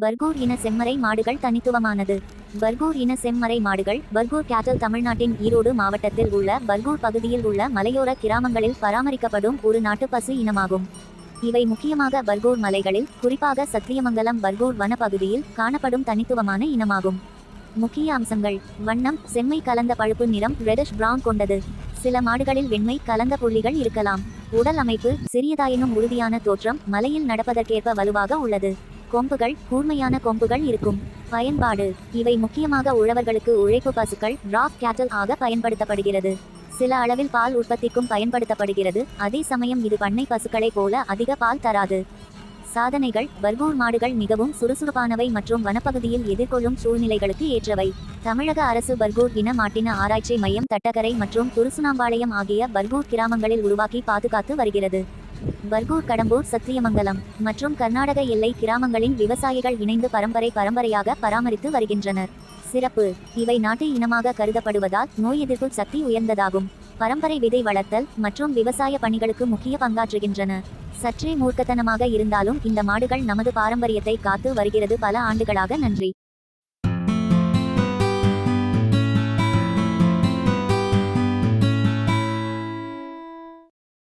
பர்கூர் இன செம்மறை மாடுகள் தனித்துவமானது. பர்கூர் இன செம்மறை மாடுகள் பர்கூர் கேட்டல் தமிழ்நாட்டின் ஈரோடு மாவட்டத்தில் உள்ள பர்கூர் பகுதியில் உள்ள மலையோர கிராமங்களில் பராமரிக்கப்படும் ஒரு நாட்டுப்பசு இனமாகும். இவை முக்கியமாக பர்கூர் மலைகளில் குறிப்பாக சத்தியமங்கலம் பர்கூர் வனப்பகுதியில் காணப்படும் தனித்துவமான இனமாகும். முக்கிய அம்சங்கள் வண்ணம் செம்மை கலந்த பழுப்பு நிறம் ரெடிஷ் பிரவுன் கொண்டது. சில மாடுகளில் வெண்மை கலந்த புள்ளிகள் இருக்கலாம். உடல் அமைப்பு சிறியதாயினும் உறுதியான தோற்றம் மலையில் நடப்பதற்கேற்ப வலுவாக உள்ளது. கொம்புகள் கூர்மையான கொம்புகள் இருக்கும். பயன்பாடு. இவை முக்கியமாக உழவர்களுக்கு உழைப்பு பசுக்கள் ராக் கேட்டல் ஆக பயன்படுத்தப்படுகிறது. சில அளவில் பால் உற்பத்திக்கும் பயன்படுத்தப்படுகிறது. அதே சமயம் இது பண்ணை பசுக்களைப் போல அதிக பால் தராது. சாதனைகள் பர்கூர் மாடுகள் மிகவும் சுறுசுறுப்பானவை மற்றும் வனப்பகுதியில் எதிர்கொள்ளும் சூழ்நிலைகளுக்கு ஏற்றவை. தமிழக அரசு பர்கூர் இன மாட்டின ஆராய்ச்சி மையம் தட்டக்கரை மற்றும் துருசுனாம்பாளையம் ஆகிய பர்கூர் கிராமங்களில் உருவாக்கி பாதுகாத்து வருகிறது. பர்கூர் கடம்பூர் சத்தியமங்கலம் மற்றும் கர்நாடக எல்லை கிராமங்களின் விவசாயிகள் இணைந்து பரம்பரை பரம்பரையாக பராமரித்து வருகின்றனர். சிறப்பு. இவை நாட்டு இனமாக கருதப்படுவதால் நோய் எதிர்ப்பு சக்தி உயர்ந்ததாகும். பரம்பரை விதை வளர்த்தல் மற்றும் விவசாய பணிகளுக்கு முக்கிய பங்காற்றுகின்றன. சற்றே மூர்க்கத்தனமாக இருந்தாலும் இந்த மாடுகள் நமது பாரம்பரியத்தை காத்து வருகிறது. பல ஆண்டுகளாக நன்றி.